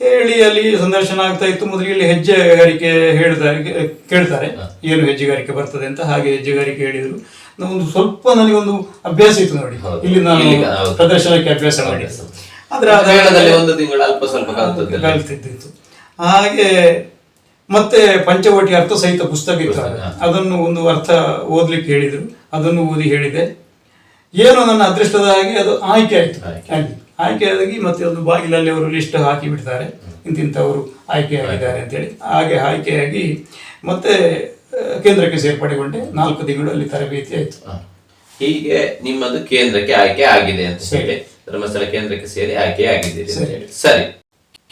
ಹೇಳಿ ಅಲ್ಲಿ ಸಂದರ್ಶನ ಆಗ್ತಾ ಇತ್ತು. ಮೊದಲಿಗೆ ಇಲ್ಲಿ ಹೆಜ್ಜೆಗಾರಿಕೆ ಹೇಳ್ತಾರೆ ಕೇಳ್ತಾರೆ. ಏನು ಹೆಜ್ಜೆಗಾರಿಕೆ ಬರ್ತದೆ ಅಂತ ಹಾಗೆ ಹೆಜ್ಜೆಗಾರಿಕೆ ಹೇಳಿದ್ರು. ಒಂದು ಸ್ವಲ್ಪ ನನಗೊಂದು ಅಭ್ಯಾಸ ಇತ್ತು ನೋಡಿ. ಇಲ್ಲಿ ನಾನು. ಪ್ರದರ್ಶನಕ್ಕೆ ಅಭ್ಯಾಸ ಮಾಡಿ ಆದ್ರೆ ಒಂದು ತಿಂಗಳ ಅಲ್ಪ ಸ್ವಲ್ಪ ಕಲ್ತಿದ್ದಿತ್ತು ಹಾಗೆ ಮತ್ತೆ ಪಂಚವಟಿ ಅರ್ಥ ಸಹಿತ ಪುಸ್ತಕ ಇತ್ತು ಅದನ್ನು ಒಂದು ಅರ್ಥ ಓದ್ಲಿಕ್ಕೆ ಹೇಳಿದ್ರು. ಅದನ್ನು ಓದಿ ಹೇಳಿದೆ. ಏನೋ ನನ್ನ ಅದೃಷ್ಟದ ಹಾಗೆ ಅದು ಆಯ್ಕೆ ಆಯ್ತು. ಆಗಿ ಆಯ್ಕೆ ಆಗಿ ಮತ್ತೆ ಒಂದು ಬಾಗಿಲಲ್ಲಿ ಅವರು ಲಿಸ್ಟ್ ಹಾಕಿ ಬಿಡ್ತಾರೆ. ಇಂತಿಂಥವರು ಆಯ್ಕೆಯಾಗಿದ್ದಾರೆ ಅಂತ ಅಂತೇಳಿ ಹಾಗೆ ಆಯ್ಕೆಯಾಗಿ ಮತ್ತೆ ಕೇಂದ್ರಕ್ಕೆ ಸೇರ್ಪಡೆಗೊಂಡೆ. ನಾಲ್ಕು ತಿಂಗಳು ಅಲ್ಲಿ ತರಬೇತಿ ಆಯ್ತು. ಹೀಗೆ ನಿಮ್ಮದು ಕೇಂದ್ರಕ್ಕೆ ಆಯ್ಕೆ ಆಗಿದೆ ಅಂತ ಹೇಳಿ. ಧರ್ಮಸ್ಥಳ ಕೇಂದ್ರಕ್ಕೆ ಸೇರಿ ಆಯ್ಕೆ ಆಗಿದ್ದೀರಿ ಸರಿ.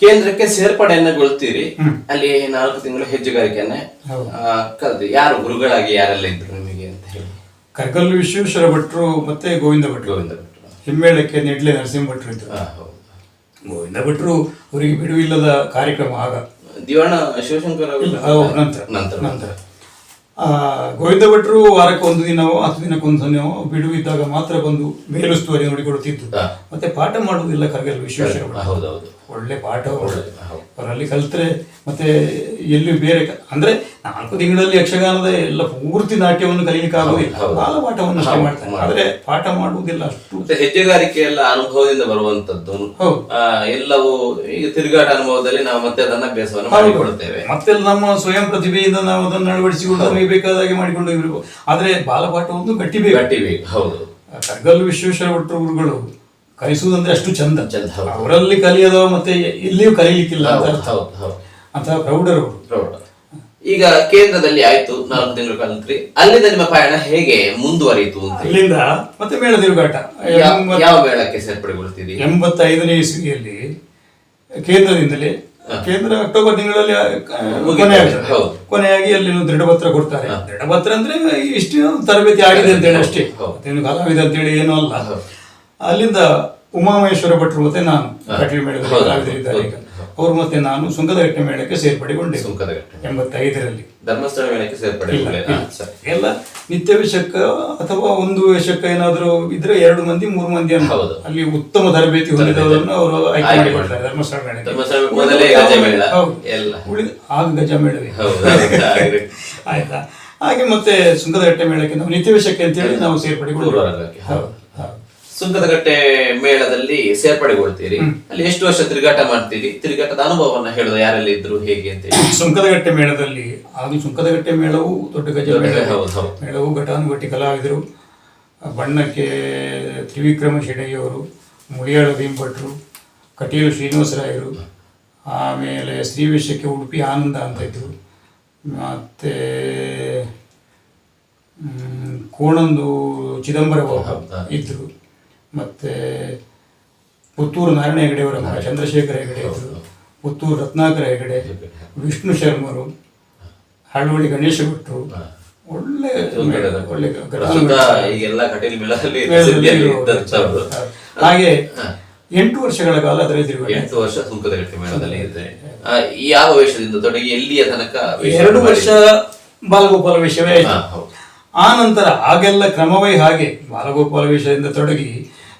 ಕೇಂದ್ರಕ್ಕೆ ಸೇರ್ಪಡೆಯನ್ನಗೊಳ್ತೀರಿ. ಅಲ್ಲಿ ನಾಲ್ಕು ತಿಂಗಳು ಹೆಜ್ಜೆಗಾರಿಕೆಯನ್ನ ಕಲ್ತು ಯಾರು ಗುರುಗಳಾಗಿ ಯಾರೆಲ್ಲ ಇದ್ರು ನಿಮಗೆ ಅಂತ ಹೇಳಿ. ಕರ್ಕಲ್ ವಿಶ್ವೇಶ್ವರ ಭಟ್ರು ಮತ್ತೆ ಗೋವಿಂದ ಭಟ್ ಗೋವಿಂದ ಭಟ್ರು. ಹಿಮ್ಮೇಳಕ್ಕೆ ನೆಡ್ಲೆ ನರಸಿಂಹ ಭಟ್ರು ಇದ್ದರು ಹೌದು. ಗೋವಿಂದ ಭಟ್ರು ಅವರಿಗೆ ಬಿಡುವಿಲ್ಲದ ಕಾರ್ಯಕ್ರಮ ಆಗ. ದಿವಾಣ ಶಿವಶಂಕರ್ ನಂತರ. ನಂತರ. ನಂತರ. ಆ, ಗೋವಿಂದ ಭಟ್ರು ವಾರಕ್ಕೆ ಒಂದು ದಿನವೋ ಹತ್ತು ದಿನಕ್ಕೆ ಒಂದು ದಿನವೋ ಬಿಡುವಿದ್ದಾಗ ಮಾತ್ರ ಬಂದು ಮೇಲುಸ್ತುವಾರಿ ನೋಡಿಕೊಡುತ್ತಿದ್ದು ಮತ್ತೆ ಪಾಠ ಮಾಡುವುದಿಲ್ಲ ಕರ್ಗಲ್ ವಿಶ್ವೇಶ್ವರ. ಹೌದೌದು ಒಳ್ಳೆ ಪಾಠ ಅವರಲ್ಲಿ ಕಲ್ತ್ರೆ ಮತ್ತೆ ಎಲ್ಲಿ ಬೇರೆ ಅಂದ್ರೆ ನಾಲ್ಕು ತಿಂಗಳಲ್ಲಿ ಯಕ್ಷಗಾನದ ಎಲ್ಲ ಪೂರ್ತಿ ನಾಟ್ಯವನ್ನು ಕಲಿಯಲಿಕ್ಕೆ ಆಗುವುದಿಲ್ಲ. ಬಾಲ ಪಾಠವನ್ನು ಅಷ್ಟೇ ಮಾಡ್ತಾರೆ. ಹೌದು. ಆದ್ರೆ ಪಾಠ ಮಾಡುವುದಿಲ್ಲ ಅಷ್ಟು. ಹೆಜ್ಜೆಗಾರಿಕೆ ಎಲ್ಲ ಅನುಭವದಿಂದ ಬರುವಂತದ್ದು ಎಲ್ಲವೂ ಈಗ ತಿರುಗಾಟ ಅನುಭವದಲ್ಲಿ ನಾವು ಮತ್ತೆ ಅದನ್ನ ಅಭ್ಯಾಸವನ್ನು ಮಾಡಿಕೊಳ್ಳುತ್ತೇವೆ ಮಾಡಿಕೊಳ್ತೇವೆ. ಮತ್ತೆ ನಮ್ಮ ಸ್ವಯಂ ಪ್ರತಿಭೆಯಿಂದ ನಾವು ಅದನ್ನು ಅಳವಡಿಸಿಕೊಂಡು ನಮಗೆ ಬೇಕಾದ ಹಾಗೆ ಮಾಡಿಕೊಂಡು ಇರಬೇಕು ಆದ್ರೆ ಬಾಲಪಾಠ ಒಂದು ಗಟ್ಟಿ ಬೇಕು ಗಟ್ಟಿ ಬೇಕು ಹೌದು ಕಗ್ಗಲ್ ವಿಶ್ವೇಶ್ವರ ಭಟ್ರು ಗುರುಗಳು ಕಲಿಸುವುದಂದ್ರೆ ಅಷ್ಟು ಚಂದ ಚಂದ. ಅವರಲ್ಲಿ ಕಲಿಯೋದು ಮತ್ತೆ ಇಲ್ಲಿಯೂ ಕಲಿಯಲಿಕ್ಕಿಲ್ಲ ಅಂತ ಅರ್ಥ. ಅಂತಹ ಪ್ರೌಢರವರು ಪ್ರೌಢ. ಈಗ ಕೇಂದ್ರದಲ್ಲಿ ಆಯ್ತು ನಾಲ್ಕು ತಿಂಗಳು ಕಲಿತ್ರಿ ಅಲ್ಲಿಂದ ನಿಮ್ಮ ಪಯಣ ಹೇಗೆ ಮುಂದುವರಿಯಿತು ಅಂತ ಹೇಳಿ? ಅಲ್ಲಿಂದ ಮತ್ತೆ ಮೇಳ ತಿರುಗಾಟ ಯಾವ- ಮೇಳಕ್ಕೆ ಸೇರ್ಪಡೆಗೊಳ್ತೀರಿ ಎಂಬತ್ತೈದನೇ ಇಸ್ವಿಯಲ್ಲಿ ಕೇಂದ್ರದಿಂದಲೇ ಕೇಂದ್ರ ಅಕ್ಟೋಬರ್ ತಿಂಗಳಲ್ಲಿ. ಹೌದು. ಕೊನೆಯಾಗಿ ಅಲ್ಲಿ ದೃಢಪತ್ರ ಕೊಡ್ತಾರೆ ದೃಢಪತ್ರ ಅಂದ್ರೆ ಇಷ್ಟು ತರಬೇತಿ ಆಗಿದೆ ಅಂತೇಳಿ ಅಷ್ಟೇ ಕಲಾವಿದ ಅಂತೇಳಿ ಏನೂ ಅಲ್ಲ. ಅಲ್ಲಿಂದ ಉಮಾಮಹೇಶ್ವರ ಭಟ್ರು ಮತ್ತೆ ನಾನು ಕಟಲಿ ಮೇಳದಲ್ಲಿ ಈಗ. ಮತ್ತೆ ನಾನು ಸುಂಕದಘಟ್ಟೆ ಮೇಳಕ್ಕೆ ಸೇರ್ಪಡೆಗೊಂಡೆ ಎಂಬತ್ತೈದರಲ್ಲಿ. ಧರ್ಮಸ್ಥಳ ಮೇಳಕ್ಕೆ ಸೇರ್ಪಡೆ ಎಲ್ಲ ನಿತ್ಯ ವೇಷಕ್ಕ ಅಥವಾ ಒಂದು ವಿಷಕ್ಕ ಏನಾದರೂ ಇದ್ರೆ ಎರಡು ಮಂದಿ ಮೂರು ಮಂದಿ ಅಂತ ಅಲ್ಲಿ ಉತ್ತಮ ತರಬೇತಿ ಹೊಂದಿದವರನ್ನು ಅವರು ಆಯ್ಕೆ ಮಾಡಿಕೊಳ್ತಾರೆ ಧರ್ಮಸ್ಥಳ ಮೇಳಕ್ಕೆ. ಉಳಿದ ಆಗ ಗಜ ಮೇಳವೇ. ಆಯ್ತಾ? ಹಾಗೆ ಮತ್ತೆ ಸುಂಕದಘಟ್ಟೆ ಮೇಳಕ್ಕೆ ನಾವು ನಿತ್ಯ ವೇಷಕ್ಕೆ ಅಂತೇಳಿ ನಾವು ಸೇರ್ಪಡೆಗೊಂಡು ಹೌದು. ಸುಂಕದಗಟ್ಟೆ ಮೇಳದಲ್ಲಿ ಸೇರ್ಪಡೆಗೊಳ್ತೀರಿ. ಅಲ್ಲಿ ಎಷ್ಟು ವರ್ಷ ತಿರುಗಾಟ ಮಾಡ್ತೀರಿ? ತಿರುಗಾಟದ ಅನುಭವವನ್ನ ಹೇಳುದು ಯಾರೆಲ್ಲ ಇದ್ರು ಹೇಗೆ ಅಂತ ಹೇಳಿ. ಸುಂಕದಗಟ್ಟೆ ಮೇಳದಲ್ಲಿ ಅದು ಸುಂಕದಗಟ್ಟೆ ಮೇಳವು ದೊಡ್ಡ ಗಜ. ಮೇಳವು. ಘಟಾನುಘಟಿ ಕಲಾವಿದರು ಬಣ್ಣಕ್ಕೆ ತ್ರಿವಿಕ್ರಮ ಶೆಣಗಿಯವರು ಮುಳಿಯಾಳ ಭೀಮಭಟ್ರು ಕಟೀಲು ಶ್ರೀನಿವಾಸರಾಯರು ಆಮೇಲೆ ಶ್ರೀವೇಶಕ್ಕೆ ಉಡುಪಿ ಆನಂದ ಅಂತ ಇದ್ರು. ಮತ್ತೆ ಕೋಣಂದು ಚಿದಂಬರ? ಇದ್ರು. ಮತ್ತೆ ಪುತ್ತೂರು ನಾರಾಯಣ. ಹೆಗಡೆಯವರ ಚಂದ್ರಶೇಖರ ಹೆಗಡೆ ಅವರು ಪುತ್ತೂರು ರತ್ನಾಕರ ಹೆಗಡೆ ವಿಷ್ಣು ಶರ್ಮರು ಹಳ್ವಳ್ಳಿ ಗಣೇಶ ಭಟ್ರು ಒಳ್ಳೆ ಒಳ್ಳೆ ಮೇಳದಲ್ಲಿ ಮೇಳದಲ್ಲಿ. ಹಾಗೆ ಎಂಟು ವರ್ಷಗಳ ಕಾಲ ಎಂಟು ವರ್ಷ ಸುಂಕದಗಟ್ಟೆ ಮೇಳದಲ್ಲಿ ಇದೆ ಆ, ಯಾವ ವೇಷದಿಂದ ತೊಡಗಿ ಎಲ್ಲಿಯ ತನಕ ಎರಡು ವರ್ಷ ಬಾಲಗೋಪಾಲ ವೇಷವೇ. ಆ ನಂತರ ಆಗೆಲ್ಲ ಕ್ರಮವೇ ಹಾಗೆ ಬಾಲಗೋಪಾಲ ವೇಷದಿಂದ ತೊಡಗಿ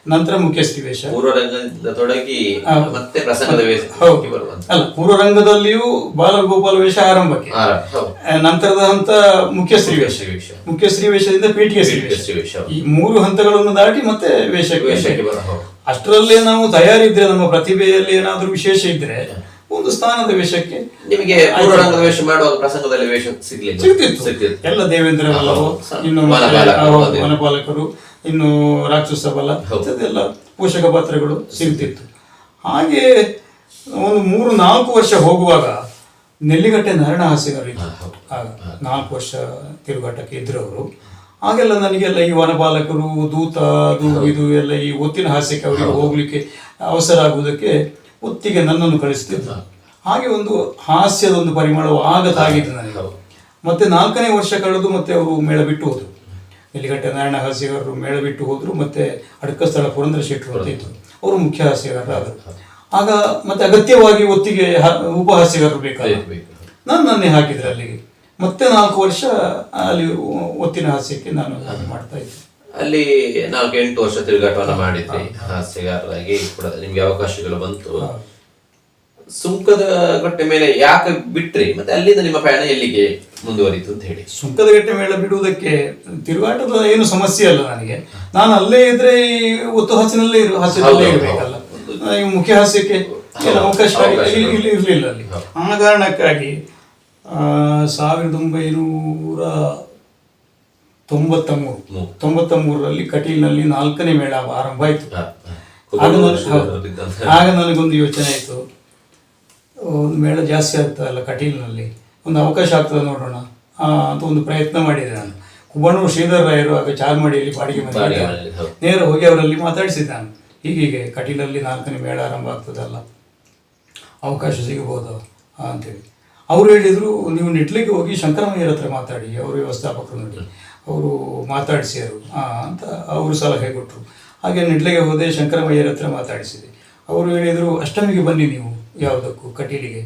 ನಂತರ ಮುಖ್ಯಸ್ಥಿ ವೇಷ ಪೂರ್ವರಂಗದಿಂದ ತೊಡಗಿ. ಮತ್ತೆ ಪ್ರಸಂಗದ ವೇಷ ಬರುವಂತ ಅಲ್ಲ ಪೂರ್ವರಂಗದಲ್ಲಿಯೂ ಬಾಲಗೋಪಾಲ ವೇಷ ಆರಂಭಕ್ಕೆ ನಂತರದ ಹಂತ ಮುಖ್ಯಶ್ರೀ ವೇಷ ಮುಖ್ಯಶ್ರೀ ವೇಷ. ಮುಖ್ಯಶ್ರೀ ವೇಷದಿಂದ ಪೀಠಿಗೆ ಶ್ರೀ ವೇಷ ವೇಷ. ಈ ಮೂರು ಹಂತಗಳನ್ನು ದಾಟಿ ಮತ್ತೆ ವೇಷಕ್ಕೆ ವೇಷಕ್ಕೆ ಬರ. ಅಷ್ಟರಲ್ಲೇ ನಾವು ತಯಾರಿದ್ರೆ ನಮ್ಮ ಪ್ರತಿಭೆಯಲ್ಲಿ ಏನಾದರೂ ವಿಶೇಷ ಇದ್ರೆ ಒಂದು ಸ್ಥಾನದ ವೇಷಕ್ಕೆ ನಿಮಗೆ ಪೂರ್ವರಂಗದ ವೇಷ ಮಾಡುವಾಗ ಪ್ರಸಂಗದಲ್ಲಿ ವೇಷ ಸಿಗ್ಲಿ ಸಿಗ್ತಿತ್ತು ಎಲ್ಲ ದೇವೇಂದ್ರ. ಇನ್ನು. ವನಪಾಲಕರು ಇನ್ನು ರಾಕ್ಷಸ ಬಲ ಹೌದು. ಇದೆಲ್ಲ ಪೋಷಕ ಪಾತ್ರಗಳು ಸಿಗ್ತಿತ್ತು. ಹಾಗೆ ಒಂದು ಮೂರು ನಾಲ್ಕು ವರ್ಷ ಹೋಗುವಾಗ ನೆಲ್ಲಿಗಟ್ಟೆ ನಾರಾಯಣ. ಆಗ ನಾಲ್ಕು ವರ್ಷ ತಿರುಗಾಟಕ್ಕೆ ಇದ್ರು ಅವರು ಹಾಗೆಲ್ಲ ನನಗೆಲ್ಲ ಈ ವನಪಾಲಕರು ದೂತ ಅದು ಇದು ಎಲ್ಲ ಈ ಒತ್ತಿನ ಹಾಸ್ಯಕ್ಕೆ ಅವರಿಗೆ ಹೋಗ್ಲಿಕ್ಕೆ ಅವಸರ ಆಗುವುದಕ್ಕೆ ಒತ್ತಿಗೆ ನನ್ನನ್ನು ಕಳಿಸ್ತಿದ್ದ ಹಾಗೆ ಒಂದು ಹಾಸ್ಯದ ಒಂದು ಪರಿಮಳವು ಆಗ ತಾಗಿತ್ತು ನನಗೆ ಮತ್ತೆ ನಾಲ್ಕನೇ ವರ್ಷ ಕಳೆದು ಮತ್ತೆ ಅವರು ಮೇಳ ಬಿಟ್ಟು ಹೋದರು. ಎಲ್ಲಿಗಟ್ಟೆ ನಾರಾಯಣ ಹಾಸಿಗಾರರು ಮೇಳ ಬಿಟ್ಟು ಹೋದರು ಮತ್ತೆ ಅಡಕಸ್ಥಳ ಪುರಂದ್ರ ಶೆಟ್ಟರು ಅಂತ ಇತ್ತು ಅವರು ಮುಖ್ಯ ಹಾಸ್ಯಗಾರರಾದರು ಆಗ ಮತ್ತೆ ಅಗತ್ಯವಾಗಿ ಒತ್ತಿಗೆ ಉಪಹಾಸ್ಯಗಾರರು ಬೇಕಾಗಿ ನಾನು ನನ್ನೇ ಹಾಕಿದ್ರೆ ಅಲ್ಲಿಗೆ. ಮತ್ತೆ ನಾಲ್ಕು ವರ್ಷ ಅಲ್ಲಿ ಒತ್ತಿನ ಹಾಸ್ಯಕ್ಕೆ ನಾನು ಮಾಡ್ತಾ ಇದ್ದೆ. ಅಲ್ಲಿ ನಾಲ್ಕು ಎಂಟು ವರ್ಷ ತಿರುಗಾಟವನ್ನು ಮಾಡಿದ್ವಿ ಹಾಸ್ಯಗಾರರಾಗಿ ಕೂಡ ನಿಮಗೆ ಅವಕಾಶಗಳು ಬಂತು. ಸುಂಕದ ಗಟ್ಟೆ ಮೇಲೆ ಯಾಕೆ ಬಿಟ್ರಿ? ಮತ್ತೆ ಅಲ್ಲಿಂದ ನಿಮ್ಮ ಪಯಣ ಎಲ್ಲಿಗೆ ಮುಂದುವರಿತು ಅಂತ ಹೇಳಿ. ಸುಂಕದ ಗಟ್ಟೆ ಮೇಲೆ ಬಿಡುವುದಕ್ಕೆ ತಿರುಗಾಟದ ಏನು ಸಮಸ್ಯೆ ಅಲ್ಲ ನನಗೆ. ನಾನು ಅಲ್ಲೇ ಇದ್ರೆ ಒತ್ತು ಹಸಿನಲ್ಲೇ ಇರು ಹಸಿನಲ್ಲೇ ಇರಬೇಕಲ್ಲ. ಮುಖ್ಯ ಹಾಸ್ಯಕ್ಕೆ ಅವಕಾಶ ಇರಲಿಲ್ಲ ಅಲ್ಲಿ. ಆ ಕಾರಣಕ್ಕಾಗಿ ಆ, ಸಾವಿರದ ಒಂಬೈನೂರ ತೊಂಬತ್ತ ಮೂರು. ತೊಂಬತ್ತ ಮೂರರಲ್ಲಿ ಕಟೀಲ್ನಲ್ಲಿ ನಾಲ್ಕನೇ ಮೇಳ ಆರಂಭ ಆಯಿತು. ಆಗ ನನಗೊಂದು ಯೋಚನೆ ಆಯಿತು. ಒಂದು ಮೇಳ ಜಾಸ್ತಿ ಆಗ್ತದಲ್ಲ ಕಟೀಲ್ನಲ್ಲಿ. ಒಂದು ಅವಕಾಶ ಆಗ್ತದೆ ನೋಡೋಣ ಅಂತ ಒಂದು ಪ್ರಯತ್ನ ಮಾಡಿದೆ ನಾನು. ಕುಬಣ್ಣೂರು ಶ್ರೀಧರ್ ರಾಯರು ಆಗ ಚಾರ್ಮಾಡಿಯಲ್ಲಿ ಬಾಡಿಗೆ ಮನೆ ಇದ್ದಾರೆ. ನೇರ ಹೋಗಿ ಅವರಲ್ಲಿ ಮಾತಾಡಿಸಿದ್ದೆ ನಾನು ಹೀಗೀಗೆ ಕಟೀಲಲ್ಲಿ ನಾಲ್ಕನೇ ಮೇಳ ಆರಂಭ ಆಗ್ತದಲ್ಲ. ಅವಕಾಶ ಸಿಗಬಹುದು ಅಂತೇಳಿ. ಅವರು ಹೇಳಿದರು ನೀವು ನಿಟ್ಲಿಗೆ ಹೋಗಿ ಶಂಕರಮಯ್ಯರ ಹತ್ರ ಮಾತಾಡಿ ಅವರು ವ್ಯವಸ್ಥಾಪಕರು ನೋಡಿ. ಅವರು ಮಾತಾಡಿಸಿದರು ಅಂತ ಅವರು ಸಲಹೆ ಕೊಟ್ಟರು. ಹಾಗೆ ನಿಟ್ಲಿಗೆ ಹೋದೆ ಶಂಕರಮಯ್ಯರ ಹತ್ರ ಮಾತಾಡಿಸಿದೆ. ಅವರು ಹೇಳಿದರು ಅಷ್ಟಮಿಗೆ ಬನ್ನಿ ನೀವು. ಯಾವುದಕ್ಕೂ ಕಟೀಲಿಗೆ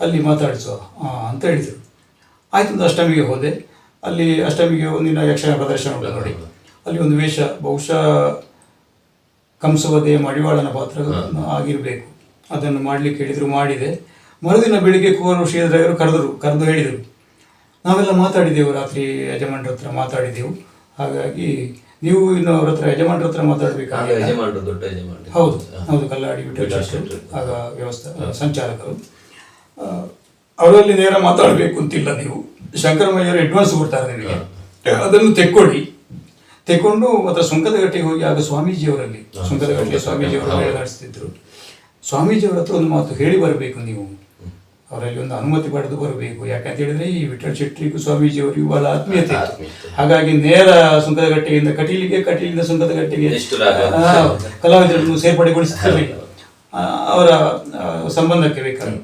ಅಲ್ಲಿ ಮಾತಾಡಿಸುವ ಅಂತ ಹೇಳಿದರು. ಆಯ್ತು ಒಂದು ಅಷ್ಟಮಿಗೆ ಹೋದೆ. ಅಲ್ಲಿ ಅಷ್ಟಮಿಗೆ ಒಂದಿನ ಯಕ್ಷಗಾನ ಪ್ರದರ್ಶನ ಉಂಟು ನೋಡಿ. ಅಲ್ಲಿ ಒಂದು ವೇಷ ಬಹುಶಃ ಕಂಸವದೆಯ ಮಡಿವಾಳನ ಪಾತ್ರ ಆಗಿರಬೇಕು. ಅದನ್ನು ಮಾಡಲಿಕ್ಕೆ ಹೇಳಿದರು ಮಾಡಿದೆ. ಮರುದಿನ ಬೆಳಿಗ್ಗೆ ಕುವರು ಶ್ರೀಧರವರು ಕರೆದರು ಕರೆದು ಹೇಳಿದರು. ನಾವೆಲ್ಲ ಮಾತಾಡಿದೆವು ರಾತ್ರಿ ಯಜಮಾನ್ರ ಹತ್ರ ಮಾತಾಡಿದೆವು. ಹಾಗಾಗಿ ನೀವು ಇನ್ನು ಅವ್ರ ಹತ್ರ ಯಜಮಾನ್ರ ಹತ್ರ ಮಾತಾಡಬೇಕಾಗಿಲ್ಲ ಯಜಮಾನ್ರು ದೊಡ್ಡ ಯಜಮಾನ್ರು. ಹೌದು ಹೌದು ಕಲ್ಲಾಡಿ ವಿಠಲ್. ಆಗ ವ್ಯವಸ್ಥೆ ಸಂಚಾಲಕರು. ಅವರಲ್ಲಿ ನೇರ ಮಾತಾಡಬೇಕು ಅಂತಿಲ್ಲ ನೀವು. ಶಂಕರಮಯ್ಯರು ಅಡ್ವಾನ್ಸ್ ಕೊಡ್ತಾರೆ ನಿಮಗೆ ಅದನ್ನು ತೆಕ್ಕೊಳ್ಳಿ ತೆಕ್ಕೊಂಡು ಮತ್ತೆ ಸುಂಕದಗಟ್ಟೆಗೆ ಹೋಗಿ ಆಗ ಸ್ವಾಮೀಜಿಯವರಲ್ಲಿ ಸುಂಕದಗಟ್ಟೆ ಸ್ವಾಮೀಜಿಯವರು ನಡೆಸ್ತಿದ್ರು. ಸ್ವಾಮೀಜಿಯವರ ಹತ್ರ ಒಂದು ಮಾತು ಹೇಳಿ ಬರಬೇಕು ನೀವು. ಅವರಲ್ಲಿ ಒಂದು ಅನುಮತಿ ಪಡೆದು ಬರಬೇಕು. ಯಾಕಂತ ಹೇಳಿದ್ರೆ ಈ ವಿಠಲ್ ಶೆಟ್ಟಿಗೂ ಸ್ವಾಮೀಜಿ ಬಹಳ ಆತ್ಮೀಯತೆ. ಹಾಗಾಗಿ ನೇರ ಸುಂಕದಗಟ್ಟೆಯಿಂದ ಕಟೀಲಿಗೆ ಕಟೀಲಿಂದ ಸುಂಕದಗಟ್ಟೆಗೆ ಕಲಾವಿದರನ್ನು ಸೇರ್ಪಡೆಗೊಳಿಸುತ್ತಾರೆ ಅವರ ಸಂಬಂಧಕ್ಕೆ ಬೇಕಾದ್ರೆ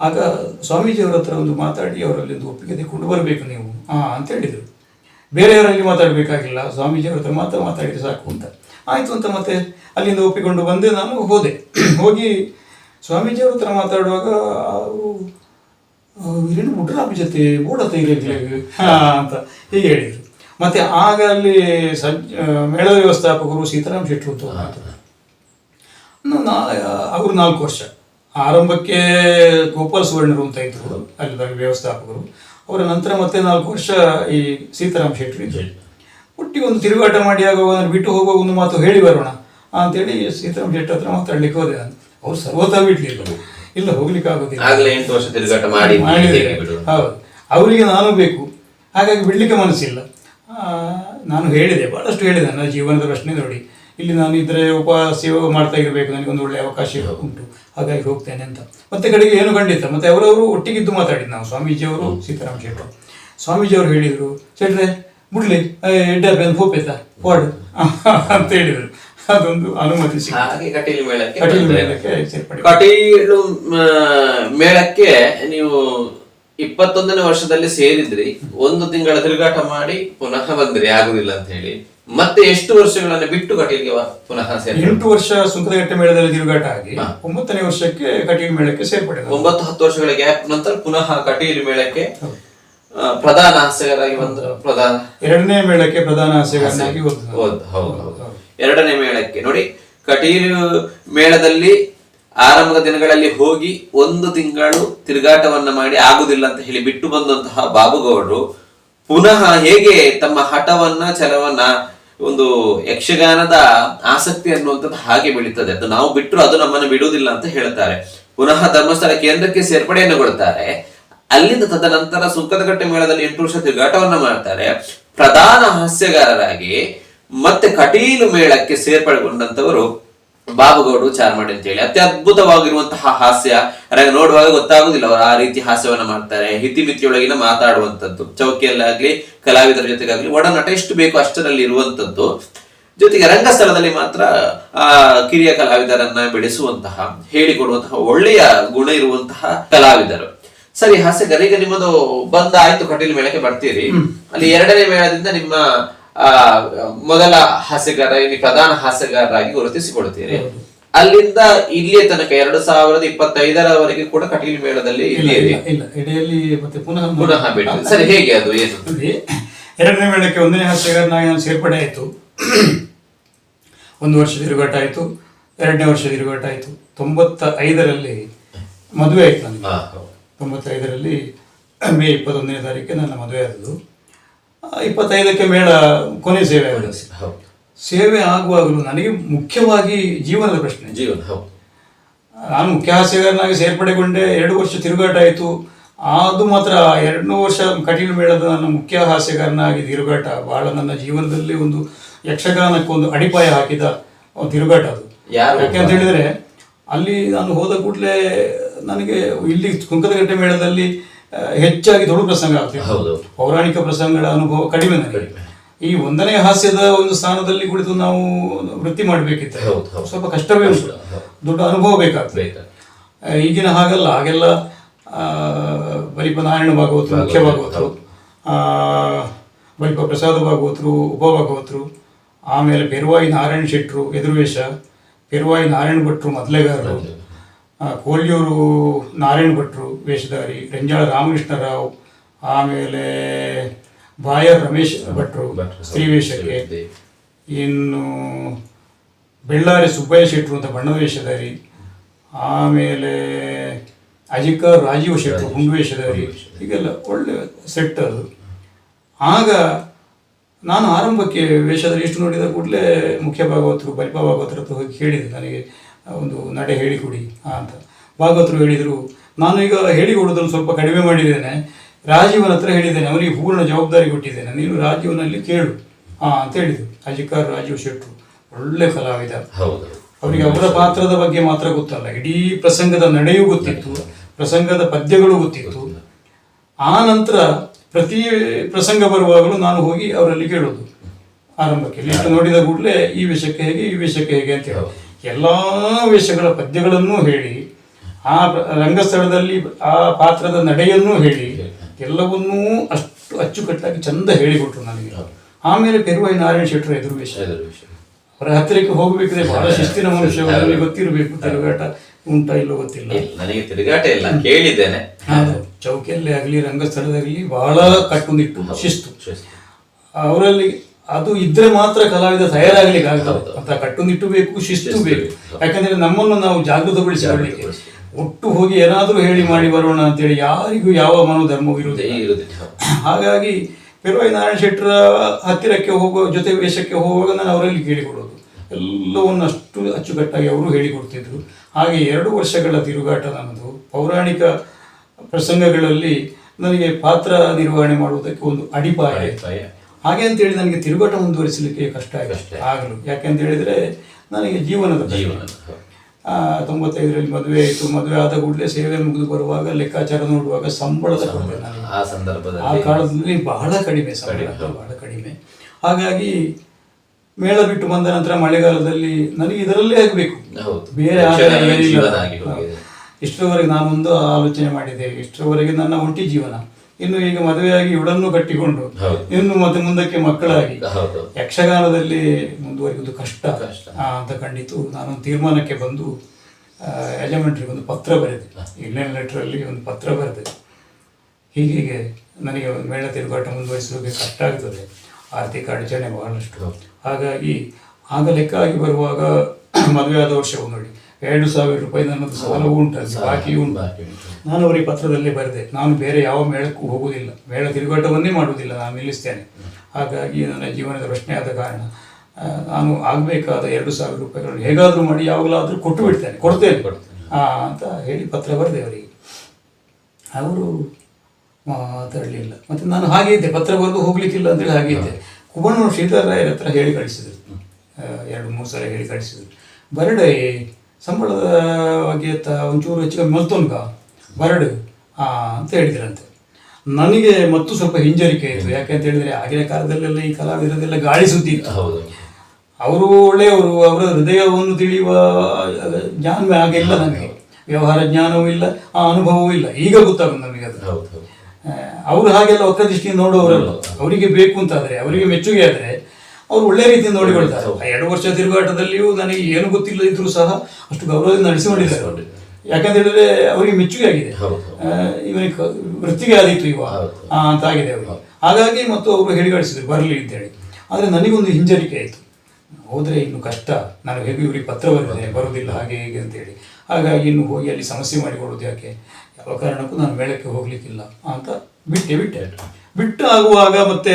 ಆಗ ಸ್ವಾಮೀಜಿಯವರ ಹತ್ರ ಒಂದು ಮಾತಾಡಿ ಅವರಲ್ಲಿ ಒಂದು ಒಪ್ಪಿಗೆ ತೆಗೆಕೊಂಡು ಬರಬೇಕು ನೀವು. ಹಾ ಅಂತ ಹೇಳಿದರು. ಬೇರೆಯವರಲ್ಲಿ ಮಾತಾಡಬೇಕಾಗಿಲ್ಲ. ಸ್ವಾಮೀಜಿಯವರ ಹತ್ರ ಮಾತ್ರ ಮಾತಾಡಿದ್ರೆ ಸಾಕು ಅಂತ. ಆಯಿತು ಅಂತ ಮತ್ತೆ ಅಲ್ಲಿಂದ ಒಪ್ಪಿಕೊಂಡು ಬಂದು ನಾನು ಹೋದೆ. ಹೋಗಿ ಸ್ವಾಮೀಜಿಯವರ ಹತ್ರ ಮಾತಾಡುವಾಗ ವೀರೇನು ಮುಡ್ರಾಬಿ ಜೊತೆ ಓಡ ತೆಗಿಲಿಕ್ಕೆ ಅಂತ ಹೀಗೆ ಹೇಳಿದರು. ಮತ್ತೆ ಆಗ ಅಲ್ಲಿ ಸಜ್ಜ ಮೇಳ ವ್ಯವಸ್ಥಾಪಕರು ಸೀತಾರಾಮ್ ಶೆಟ್ಟರು ಅಂತ ಅವರು ನಾಲ್ಕು ವರ್ಷ. ಆರಂಭಕ್ಕೆ ಗೋಪಾಲ್ ಸುವರ್ಣರು ಅಂತ ಇದ್ರು ಅಲ್ಲಿ ವ್ಯವಸ್ಥಾಪಕರು. ಅವರ ನಂತರ ಮತ್ತೆ ನಾಲ್ಕು ವರ್ಷ ಈ ಸೀತಾರಾಮ್ ಶೆಟ್ಟರು ಇದ್ರು. ಒಂದು ತಿರುಗಾಟ ಮಾಡಿ ಆಗ ಅದನ್ನು ಬಿಟ್ಟು ಹೋಗುವ ಒಂದು ಮಾತು ಹೇಳಿ ಬರೋಣ. ಅಂತೇಳಿ ಸೀತಾರಾಮ್ ಶೆಟ್ಟಿ ಹತ್ರ ಮಾತಾಡ್ಲಿಕ್ಕೆ ಹೋದೆ ನಾನು. ಅವ್ರು ಸರ್ವತಾ ಬಿಡ್ಲಿಲ್ಲ ಇಲ್ಲ ಹೋಗ್ಲಿಕ್ಕೆ ಆಗೋದಿಲ್ಲ. ಆಗ್ಲೇ ಎಂಟು ವರ್ಷ ತಿರುಗಾಟ ಮಾಡಿ ಮಾಡಿದ್ದೇವೆ. ಹೇಗೆ ಹೌದು. ಅವರಿಗೆ ನಾನು ಬೇಕು. ಹಾಗಾಗಿ ಬಿಡ್ಲಿಕ್ಕೆ ಮನಸ್ಸಿಲ್ಲ. ಆ, ನಾನು ಹೇಳಿದೆ ಬಹಳಷ್ಟು ಹೇಳಿದೆ ನನ್ನ ಜೀವನದ ಪ್ರಶ್ನೆ ನೋಡಿ. ಇಲ್ಲಿ ನಾನು ಇದ್ರೆ ಉಪವಾಸ ಮಾಡ್ತಾ ಇರಬೇಕು ನನಗೊಂದು ಒಳ್ಳೆ ಅವಕಾಶ ಉಂಟು. ಹಾಗಾಗಿ ಹೋಗ್ತೇನೆ ಅಂತ. ಮತ್ತೆ ಕಡೆಗೆ ಏನು ಖಂಡಿತ ಮತ್ತೆ ಅವರವರು ಒಟ್ಟಿಗಿದ್ದು ಮಾತಾಡಿದ್ದು ನಾವು ಸ್ವಾಮೀಜಿಯವರು ಸೀತಾರಾಮ್ ಶೆಟ್ಟರು ಸ್ವಾಮೀಜಿಯವರು ಹೇಳಿದರು ಶೆಟ್ರೆ ಬಿಡ್ಲಿ ಬೆನ್ ಹೋಪೇತ ಫೋರ್ಡ್ ಅಂತ ಹೇಳಿದರು. ಅದೊಂದು ಅನುಮತಿ. ಹಾಗೆ ಕಟೀಲು ಮೇಳಕ್ಕೆ ಕಟೀಲು ಬಂದ್ರೆ. ಮೇಳಕ್ಕೆ ಸೇರ್ಪಡೆ ಕಟೀಲು ಮೇಳಕ್ಕೆ ನೀವು ಇಪ್ಪತ್ತೊಂದನೇ ವರ್ಷದಲ್ಲಿ ಸೇರಿದ್ರಿ ಒಂದು ತಿಂಗಳ ತಿರುಗಾಟ ಮಾಡಿ ಪುನಃ ಬಂದ್ರಿ ಆಗುದಿಲ್ಲ ಅಂತ ಹೇಳಿ ಮತ್ತೆ ಎಷ್ಟು ವರ್ಷಗಳನ್ನ ಬಿಟ್ಟು ಕಟೀಲ್ಗೆ ವ- ಪುನಃ ಸೇರಿ ಎಂಟು ವರ್ಷ ಸುಂಕದಗಟ್ಟೆ ಮೇಳದಲ್ಲಿ ತಿರುಗಾಟ ಆಗಿ ಹಾ. ಒಂಬತ್ತನೇ ವರ್ಷಕ್ಕೆ ಕಟೀಲು ಮೇಳಕ್ಕೆ ಸೇರ್ಪಡೆ. ಒಂಬತ್ತು ಹತ್ತು ವರ್ಷಗಳ ಗ್ಯಾಪ್ ನಂತರ ಪುನಃ ಕಟೀಲು ಮೇಳಕ್ಕೆ ಹೌದು. ಆ, ಪ್ರಧಾನ ಹಾಸ್ಯಗಾರಾಗಿ ಬಂದ್ರು ಪ್ರಧಾನ ಎರಡನೇ ಮೇಳಕ್ಕೆ ಪ್ರಧಾನ ಹೌದು, ಹೌದು, ಹೌದು. ಹೌದು. ಎರಡನೇ ಮೇಳಕ್ಕೆ. ನೋಡಿ, ಕಟೀಲು ಮೇಳದಲ್ಲಿ ಆರಂಭದ ದಿನಗಳಲ್ಲಿ ಹೋಗಿ ಒಂದು ತಿಂಗಳು ತಿರುಗಾಟವನ್ನ ಮಾಡಿ ಆಗುದಿಲ್ಲ ಅಂತ ಹೇಳಿ ಬಿಟ್ಟು ಬಂದಂತಹ ಬಾಬುಗೌಡರು ಪುನಃ ಹೇಗೆ ತಮ್ಮ ಹಠವನ್ನ, ಛಲವನ್ನ, ಒಂದು ಯಕ್ಷಗಾನದ ಆಸಕ್ತಿ ಅನ್ನುವಂಥದ್ದು ಹಾಗೆ ಬೆಳೀತದೆ ಅದು ನಾವು ಬಿಟ್ಟರು ಅದು ನಮ್ಮನ್ನು ಬಿಡುವುದಿಲ್ಲ ಅಂತ ಹೇಳ್ತಾರೆ. ಪುನಃ ಧರ್ಮಸ್ಥಳ ಕೇಂದ್ರಕ್ಕೆ ಸೇರ್ಪಡೆಯನ್ನುಗೊಳ್ತಾರೆ ಅಲ್ಲಿಂದ ತದನಂತರ ಸುಂಕದಕಟ್ಟೆ ಮೇಳದಲ್ಲಿ ಎಂಟು ವರ್ಷ ತಿರುಗಾಟವನ್ನ ಮಾಡ್ತಾರೆ. ಪ್ರಧಾನ ಹಾಸ್ಯಗಾರರಾಗಿ ಮತ್ತೆ ಕಟೀಲು ಮೇಳಕ್ಕೆ ಸೇರ್ಪಡೆಗೊಂಡಂತವರು ಬಾಬುಗೌಡರು ಚಾರ್ಮಾಡಿ ಅಂತ ಹೇಳಿ. ಅತ್ಯದ್ಭುತವಾಗಿರುವಂತಹ ಹಾಸ್ಯ. ನೋಡುವಾಗ ಗೊತ್ತಾಗುದಿಲ್ಲ ಅವರು ಆ ರೀತಿ ಹಾಸ್ಯವನ್ನ ಮಾಡ್ತಾರೆ. ಹಿತಿಮಿತಿಯೊಳಗಿನ ಮಾತಾಡುವಂತದ್ದು ಚೌಕಿಯಲ್ಲಾಗ್ಲಿ ಕಲಾವಿದರ ಜೊತೆಗಾಗ್ಲಿ ಒಡನಾಟ ಎಷ್ಟು ಬೇಕು ಅಷ್ಟರಲ್ಲಿ ಇರುವಂತದ್ದು ಜೊತೆಗೆ ರಂಗಸ್ಥಳದಲ್ಲಿ ಮಾತ್ರ ಆ ಕಿರಿಯ ಕಲಾವಿದರನ್ನ ಬೆಳೆಸುವಂತಹ ಹೇಳಿಕೊಡುವಂತಹ ಒಳ್ಳೆಯ ಗುಣ ಇರುವಂತಹ ಕಲಾವಿದರು. ಸರಿ ಹಾಸ್ಯಗಾರ ಈಗ ನಿಮ್ಮದು ಬಂದ ಆಯ್ತು ಕಟೀಲು ಮೇಳಕ್ಕೆ ಬರ್ತೀರಿ. ಅಲ್ಲಿ ಎರಡನೇ ಮೇಳದಿಂದ ನಿಮ್ಮ ಮೊದಲ ಹಾಸ್ಯಗಾರ ಇಲ್ಲಿ ಪ್ರಧಾನ ಹಾಸ್ಯಗಾರರಾಗಿ ಗುರುತಿಸಿಕೊಳ್ತೀರಿ ಅಲ್ಲಿಂದ ಇಲ್ಲಿಯ ತನಕ ಎರಡು ಸಾವಿರದ ಇಪ್ಪತ್ತೈದರವರೆಗೆ ಕೂಡ ಕಟೀಲು ಮೇಳದಲ್ಲಿ ಮತ್ತೆ ಪುನಃ ಪುನಃ ಸರಿ ಹೇಗೆ ಅದು? ಏನು? ಎರಡನೇ ಮೇಳಕ್ಕೆ ಒಂದನೇ ಹಾಸ್ಯಗಾರನಾಗಿ ನಾನು ಸೇರ್ಪಡೆ ಆಯಿತು. ಒಂದು ವರ್ಷ ತಿರುಗಾಟ ಆಯಿತು. ಎರಡನೇ ವರ್ಷ ತಿರುಗಾಟ ಆಯಿತು. ತೊಂಬತ್ತ ಐದರಲ್ಲಿ ಮದುವೆ ಆಯ್ತು ನನಗೆ. ತೊಂಬತ್ತೈದರಲ್ಲಿ ಮೇ ಇಪ್ಪತ್ತೊಂದನೇ ತಾರೀಕಿಗೆ ನನ್ನ ಮದುವೆ ಆದದ್ದು. ಇಪ್ಪತ್ತೈದಕ್ಕೆ ಮೇಳ ಕೊನೆ ಸೇವೆ ಹೌದು. ಸೇವೆ ಆಗುವಾಗಲೂ ನನಗೆ ಮುಖ್ಯವಾಗಿ ಜೀವನದ ಪ್ರಶ್ನೆ. ಜೀವನ ಹೌದು. ನಾನು ಮುಖ್ಯ ಹಾಸ್ಯಗಾರನಾಗಿ ಸೇರ್ಪಡೆಗೊಂಡೆ ಎರಡು ವರ್ಷ ತಿರುಗಾಟ ಆಯಿತು ಅದು ಮಾತ್ರ ಎರಡು ವರ್ಷ ಕಠಿಣ ಮೇಳದ ನನ್ನ ಮುಖ್ಯ ಹಾಸ್ಯಗಾರನಾಗಿ ತಿರುಗಾಟ ಬಹಳ ನನ್ನ ಜೀವನದಲ್ಲಿ ಒಂದು ಯಕ್ಷಗಾನಕ್ಕೆ ಒಂದು ಅಡಿಪಾಯ ಹಾಕಿದ ಒಂದು ತಿರುಗಾಟ ಅದು. ಯಾರು? ಯಾಕೆ ಅಂತ ಹೇಳಿದ್ರೆ ಅಲ್ಲಿ ನಾನು ಹೋದ ಕೂಡಲೇ ನನಗೆ ಇಲ್ಲಿ ಕುಂಕದಗಟ್ಟೆ ಮೇಳದಲ್ಲಿ ಹೆಚ್ಚಾಗಿ ದೊಡ್ಡ ಪ್ರಸಂಗ ಆಗ್ತದೆ. ಹೌದು. ಪೌರಾಣಿಕ ಪ್ರಸಂಗಗಳ ಅನುಭವ ಕಡಿಮೆ ನನಗೆ. ಈ ಒಂದನೇ ಹಾಸ್ಯದ ಒಂದು ಸ್ಥಾನದಲ್ಲಿ ಕುಳಿತು ನಾವು ವೃತ್ತಿ ಮಾಡಬೇಕಿತ್ತು. ಸ್ವಲ್ಪ ಕಷ್ಟವೇ ಉಂಟು. ದೊಡ್ಡ ಅನುಭವ ಬೇಕಾಗ್ತದೆ. ಈಗಿನ ಹಾಗಲ್ಲ. ಹಾಗೆಲ್ಲ ಆ, ಬಲಿಪ ನಾರಾಯಣ ಭಾಗವತರು ಮುಖ್ಯ ಭಾಗವತರು ಆ, ಬಲಿಪ ಪ್ರಸಾದ ಭಾಗವತರು ಉಪಭಾಗವತರು ಆಮೇಲೆ ಪೆರುವಾಯಿ ನಾರಾಯಣ ಶೆಟ್ಟರು ಎದುರುವೇಷ ಪೆರುವಾಯಿ ನಾರಾಯಣ ಭಟ್ರು ಮೊದಲೇಗಾರರು. ಕೋಲ್ಯೂರು ನಾರಾಯಣ ಭಟ್ರು ವೇಷಧಾರಿ ರಂಜಾಳ ರಾಮಕೃಷ್ಣ ರಾವ್ ಆಮೇಲೆ ಬಾಯರ್ ರಮೇಶ್ ಭಟ್ರು ಸ್ತ್ರೀ ವೇಷಕ್ಕೆ ಇನ್ನು ಬೆಳ್ಳಾರಿ ಸುಬ್ಬಯ್ಯ ಶೆಟ್ರು ಅಂತ ಬಣ್ಣದ ವೇಷಧಾರಿ. ಆಮೇಲೆ ಅಜಿಕ ರಾಜೀವ್ ಶೆಟ್ರು ಗುಂಡು ವೇಷಧಾರಿ. ಹೀಗೆಲ್ಲ ಒಳ್ಳೆ ಸೆಟ್ ಅದು. ಆಗ ನಾನು ಆರಂಭಕ್ಕೆ ವೇಷಧಾರಿ ಇಷ್ಟು ನೋಡಿದ ಕೂಡಲೇ ಮುಖ್ಯ ಭಾಗವತರು ಬಲಿಪ ಭಾಗವತರ ಹೋಗಿ ಕೇಳಿದೆ ನನಗೆ. ಒಂದು ನಡೆ ಹೇಳಿಕೊಡಿ ಅಂತ. ಭಾಗವತರು ಹೇಳಿದರು ನಾನು ಈಗ ಹೇಳಿಕೊಡೋದನ್ನು ಸ್ವಲ್ಪ ಕಡಿಮೆ ಮಾಡಿದ್ದೇನೆ. ರಾಜೀವನ ಹತ್ರ ಹೇಳಿದ್ದೇನೆ ಅವನಿಗೆ ಪೂರ್ಣ ಜವಾಬ್ದಾರಿ ಕೊಟ್ಟಿದ್ದೇನೆ. ನೀನು ರಾಜೀವನಲ್ಲಿ ಕೇಳು ಹಾಂ ಅಂತ ಹೇಳಿದರು. ಅಜಿಕಾರ್ ರಾಜೀವ್ ಶೆಟ್ಟರು ಒಳ್ಳೆ ಕಲಾವಿದ. ಅವರಿಗೆ ಅವರ ಪಾತ್ರದ ಬಗ್ಗೆ ಮಾತ್ರ ಗೊತ್ತಲ್ಲ. ಇಡೀ ಪ್ರಸಂಗದ ನಡೆಯೂ ಗೊತ್ತಿತ್ತು ಪ್ರಸಂಗದ ಪದ್ಯಗಳು ಗೊತ್ತಿತ್ತು. ಆ ನಂತರ ಪ್ರತಿ ಪ್ರಸಂಗ ಬರುವಾಗಲೂ ನಾನು ಹೋಗಿ ಅವರಲ್ಲಿ ಕೇಳೋದು. ಆರಂಭಕ್ಕೆ. ಲಿಸ್ಟ್ ನೋಡಿದ ಕೂಡಲೇ ಈ ವಿಷಯಕ್ಕೆ ಹೇಗೆ ಈ ವಿಷಯಕ್ಕೆ ಹೇಗೆ ಅಂತ ಹೇಳಿ. ಎಲ್ಲಾ ವೇಷಗಳ ಪದ್ಯಗಳನ್ನೂ ಹೇಳಿ ಆ ರಂಗಸ್ಥಳದಲ್ಲಿ ಆ ಪಾತ್ರದ ನಡೆಯನ್ನೂ ಹೇಳಿ ಎಲ್ಲವನ್ನೂ ಅಷ್ಟು ಅಚ್ಚುಕಟ್ಟಾಗಿ ಚಂದ ಹೇಳಿಕೊಟ್ರು ನನಗೆ. ಆಮೇಲೆ ಪೆರುವಾಯಿ ನಾರಾಯಣ ಶೆಟ್ಟರು ಎದುರು ವೇಷ ವಿಷಯ ಅವರ ಹತ್ತಿರಕ್ಕೆ ಹೋಗಬೇಕಿದ್ರೆ ಬಹಳ ಶಿಸ್ತಿನ ಮನುಷ್ಯ ಗೊತ್ತಿರಬೇಕು ತಿರುಗಾಟ ಉಂಟಾ ಇಲ್ಲೋ ಗೊತ್ತಿಲ್ಲ. ನನಗೆ ತಿರುಗಾಟ ಇಲ್ಲ ಕೇಳಿದ್ದೇನೆ. ಚೌಕಿಯಲ್ಲಿ ಆಗಲಿ ರಂಗಸ್ಥಳದಲ್ಲಿ ಬಹಳ ಕಟ್ಟುನಿಟ್ಟು ಶಿಸ್ತು. ಅವರಲ್ಲಿ ಅದು ಇದ್ರೆ ಮಾತ್ರ ಕಲಾವಿದ ತಯಾರಾಗ್ಲಿಕ್ಕೆ ಆಗ್ತದೆ. ಅಂತ ಕಟ್ಟುನಿಟ್ಟು ಬೇಕು ಶಿಸ್ತು ಬೇಕು. ಯಾಕಂದ್ರೆ ನಮ್ಮನ್ನು ನಾವು ಜಾಗೃತಗೊಳಿಸಿಕೊಳ್ಳಿಕ್ಕೆ ಜಾಗೃತಗೊಳಿಸಿ. ಒಟ್ಟು ಹೋಗಿ ಏನಾದರೂ ಹೇಳಿ ಮಾಡಿ ಬರೋಣ ಅಂತೇಳಿ ಯಾರಿಗೂ ಯಾವ ಮನೋಧರ್ಮವೂ ಇರುವುದೇ ಹಾಗಾಗಿ ಪೆರುವಾಯಿ ನಾರಾಯಣ ಶೆಟ್ಟರ ಹತ್ತಿರಕ್ಕೆ ಹೋಗುವ ಜೊತೆ ವೇಷಕ್ಕೆ ಹೋಗುವಾಗ ನಾನು ಅವರಲ್ಲಿ ಕೇಳಿಕೊಡೋದು. ಎಲ್ಲವನ್ನು ಅಷ್ಟು ಅಚ್ಚುಕಟ್ಟಾಗಿ ಅವರು ಹೇಳಿಕೊಡ್ತಿದ್ರು. ಹಾಗೆ ಎರಡು ವರ್ಷಗಳ ತಿರುಗಾಟ ನನ್ನದು. ಪೌರಾಣಿಕ ಪ್ರಸಂಗಗಳಲ್ಲಿ ನನಗೆ ಪಾತ್ರ ನಿರ್ವಹಣೆ ಮಾಡುವುದಕ್ಕೆ ಒಂದು ಅಡಿಪಾಯ. ಹಾಗೆ ಅಂತೇಳಿ ನನಗೆ ತಿರುಗಾಟ ಮುಂದುವರಿಸಲಿಕ್ಕೆ ಕಷ್ಟ ಆಗುತ್ತೆ. ಆಗಲು. ಯಾಕೆಂತ ಹೇಳಿದರೆ ನನಗೆ ಜೀವನದ. ಜೀವನ ತೊಂಬತ್ತೈದರಲ್ಲಿ ಮದುವೆ ಆಯಿತು. ಮದುವೆ ಆದ ಕೂಡಲೇ ಸೇವೆ ಮುಗಿದು ಬರುವಾಗ ಲೆಕ್ಕಾಚಾರ ನೋಡುವಾಗ ಸಂಬಳದ ಆ ಆ ಆ ಕಾಲದಲ್ಲಿ ಬಹಳ ಕಡಿಮೆ ಸಂಬಳ. ಬಹಳ ಕಡಿಮೆ. ಹಾಗಾಗಿ ಮೇಳ ಬಿಟ್ಟು ಬಂದ ನಂತರ ಮಳೆಗಾಲದಲ್ಲಿ ನನಗೆ ಇದರಲ್ಲೇ ಆಗಬೇಕು. ಬೇರೆ. ಇಷ್ಟರವರೆಗೆ ನಾನೊಂದು ಆಲೋಚನೆ ಮಾಡಿದೆ. ಇಷ್ಟರವರೆಗೆ ನನ್ನ ಒಂಟಿ ಜೀವನ. ಇನ್ನು ಈಗ ಮದುವೆಯಾಗಿ ಇವಳನ್ನು ಕಟ್ಟಿಕೊಂಡು ಇನ್ನು ಮತ್ತೆ ಮುಂದಕ್ಕೆ ಮಕ್ಕಳಾಗಿ ಯಕ್ಷಗಾನದಲ್ಲಿ ಮುಂದುವರಿಯುವುದು ಕಷ್ಟ. ಕಷ್ಟ. ಅಂತ ಕಂಡಿತು ನಾನು ತೀರ್ಮಾನಕ್ಕೆ ಬಂದು ಎಲಿಮೆಂಟ್ರಿಗೆ ಒಂದು ಪತ್ರ ಬರೆದೆ. ಇಂಡಿಯನ್ ಲೆಟ್ರಲ್ಲಿ ಒಂದು ಪತ್ರ ಬರೆದೆ. ಹೀಗೆ ನನಗೆ ಒಂದು ಮೇಳ ತಿರುಗಾಟ ಮುಂದುವರಿಸಲಿಕ್ಕೆ ಕಷ್ಟ ಆಗ್ತದೆ. ಆರ್ಥಿಕ ಅಡಚಣೆ ಬಹಳಷ್ಟು. ಹಾಗಾಗಿ ಆಗ ಲೆಕ್ಕ ಆಗಿ ಬರುವಾಗ ಮದುವೆ ಆದ ವರ್ಷವು ನೋಡಿ. ಎರಡು ಸಾವಿರ ರೂಪಾಯಿ ನನ್ನದು ಸಾಲವೂ ಬಾಕಿಯೂ ಉಂಟು. ಬಾಕಿ ಉಂಟು. ನಾನು ಅವರಿಗೆ ಪತ್ರದಲ್ಲಿ ಬರೆದೆ ನಾನು ಬೇರೆ ಯಾವ ಮೇಳಕ್ಕೂ ಹೋಗುವುದಿಲ್ಲ ಮೇಳ ತಿರುಗಾಟವನ್ನೇ ಮಾಡುವುದಿಲ್ಲ ನಾನು ನಿಲ್ಲಿಸ್ತೇನೆ. ಹಾಗಾಗಿ ನನ್ನ ಜೀವನದ ಪ್ರಶ್ನೆ ಆದ ಕಾರಣ ನಾನು ಆಗಬೇಕಾದ ಎರಡು ಸಾವಿರ ರೂಪಾಯಿಗಳನ್ನು ಹೇಗಾದರೂ ಮಾಡಿ ಯಾವಾಗಲಾದರೂ ಕೊಟ್ಟು ಬಿಡ್ತೇನೆ ಕೊಡ್ತೇನೆ. ಅಂತ ಹೇಳಿ ಪತ್ರ ಬರೆದೆ ಅವರಿಗೆ. ಅವರು ಮಾತಾಡಲಿಲ್ಲ. ಮತ್ತು ನಾನು ಹಾಗೆ ಇದ್ದೆ ಪತ್ರ ಬರೆದು ಹೋಗ್ಲಿಕ್ಕಿಲ್ಲ ಅಂತೇಳಿ ಹಾಗೆ ಇದ್ದೆ. ಕುಬಣ್ಣವರು ಶ್ರೀಧರರಾಯರ ಹತ್ರ ಹೇಳಿ ಕಳಿಸಿದರು. ಎರಡು ಮೂರು ಸಲ ಹೇಳಿ ಕಳಿಸಿದರು. ಬರಡೆ ಸಂಬಳದ ಬಗ್ಗೆ ತ ಒಂಚೂರು ಹೆಚ್ಚು ಕಮ್ಮಿ ಮಲ್ತೊನ್ಕ ಬರಡು ಅಂತ ಹೇಳಿದ್ರಂತೆ. ನನಗೆ ಮತ್ತು ಸ್ವಲ್ಪ ಹಿಂಜರಿಕೆ ಆಯಿತು. ಯಾಕೆಂತ ಹೇಳಿದ್ರೆ ಆಗಿನ ಕಾಲದಲ್ಲೆಲ್ಲ ಈ ಕಲಾವಿದರದೆಲ್ಲ ಗಾಳಿ ಸುದ್ದಿ ಹೌದು. ಅವರು ಒಳ್ಳೆಯವರು ಅವರ ಹೃದಯವನ್ನು ತಿಳಿಯುವ ಜ್ಞಾನವೇ ಆಗಿಲ್ಲ ನನಗೆ. ವ್ಯವಹಾರ ಜ್ಞಾನವೂ ಇಲ್ಲ ಆ ಅನುಭವವೂ ಇಲ್ಲ. ಈಗ ಗೊತ್ತಾಗುತ್ತೆ ನಮಗೆ ಅದು. ಅವರು ಹಾಗೆಲ್ಲ ಒಕ್ಕ ದೃಷ್ಟಿಯಿಂದ ನೋಡುವವರಲ್ಲ ಅವರಿಗೆ ಬೇಕು ಅಂತಾದರೆ ಅವರಿಗೆ ಮೆಚ್ಚುಗೆ ಆದ್ರೆ ಅವರು ಒಳ್ಳೆ ರೀತಿಯಿಂದ ನೋಡಿಕೊಳ್ತಾರೆ. ಎರಡು ವರ್ಷ ತಿರುಗಾಟದಲ್ಲಿಯೂ ನನಗೆ ಏನು ಗೊತ್ತಿಲ್ಲ ಇದ್ರೂ ಸಹ ಅಷ್ಟು ಗೌರವದಿಂದ ನಡೆಸಿಕೊಂಡಿದ್ದಾರೆ. ಯಾಕಂತ ಹೇಳಿದ್ರೆ ಅವರಿಗೆ ಮೆಚ್ಚುಗೆ ಆಗಿದೆ. ಇವನಿಗೆ ವೃತ್ತಿಗೆ ಆದಿತ್ತು ಇವ. ಅಂತ ಆಗಿದೆ ಅವರು ಹಾಗಾಗಿ ಮತ್ತು ಅವರು ಹೇಳಿಗಳಿಸಿದ್ರು ಬರಲಿ ಅಂತೇಳಿ. ಆದರೆ ನನಗೊಂದು ಹಿಂಜರಿಕೆ ಆಯಿತು. ಹೋದರೆ ಇನ್ನು ಕಷ್ಟ. ನಾನು ಹೇಗೂ ಇವರಿಗೆ ಪತ್ರ ಬರೆದಿದೆ ಬರುವುದಿಲ್ಲ ಹಾಗೆ ಹೇಗೆ ಅಂತೇಳಿ. ಹಾಗಾಗಿ ಇನ್ನು ಹೋಗಿ ಅಲ್ಲಿ ಸಮಸ್ಯೆ ಮಾಡಿಕೊಳ್ಳೋದು ಯಾಕೆ? ಯಾವ ಕಾರಣಕ್ಕೂ ನಾನು ಮೇಳಕ್ಕೆ ಹೋಗ್ಲಿಕ್ಕಿಲ್ಲ ಅಂತ ಬಿಟ್ಟೆ ಬಿಟ್ಟೆ. ಬಿಟ್ಟು ಆಗುವಾಗ ಮತ್ತೆ